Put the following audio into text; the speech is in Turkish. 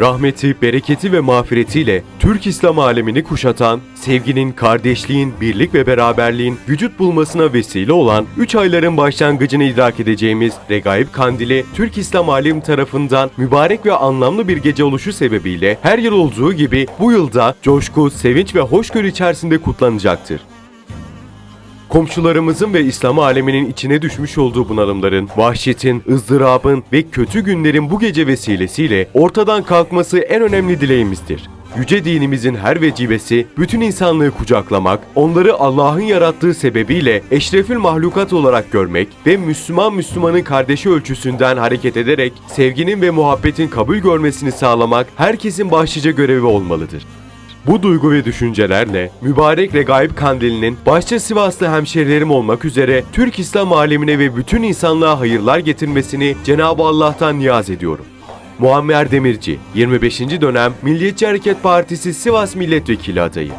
rahmeti, bereketi ve mağfiretiyle Türk İslam alemini kuşatan, sevginin, kardeşliğin, birlik ve beraberliğin vücut bulmasına vesile olan 3 ayların başlangıcını idrak edeceğimiz Regaib Kandili, Türk İslam alemi tarafından mübarek ve anlamlı bir gece oluşu sebebiyle her yıl olduğu gibi bu yılda coşku, sevinç ve hoşgörü içerisinde kutlanacaktır. Komşularımızın ve İslam aleminin içine düşmüş olduğu bunalımların, vahşetin, ızdırabın ve kötü günlerin bu gece vesilesiyle ortadan kalkması en önemli dileğimizdir. Yüce dinimizin her vecibesi bütün insanlığı kucaklamak, onları Allah'ın yarattığı sebebiyle eşrefül mahlukat olarak görmek ve Müslüman Müslümanın kardeşi ölçüsünden hareket ederek sevginin ve muhabbetin kabul görmesini sağlamak herkesin başlıca görevi olmalıdır. Bu duygu ve düşüncelerle mübarek Regaib Kandili'nin başta Sivaslı hemşerilerim olmak üzere Türk İslam alemine ve bütün insanlığa hayırlar getirmesini Cenab-ı Allah'tan niyaz ediyorum. Muammer Demirci, 25. dönem Milliyetçi Hareket Partisi Sivas Milletvekili adayı.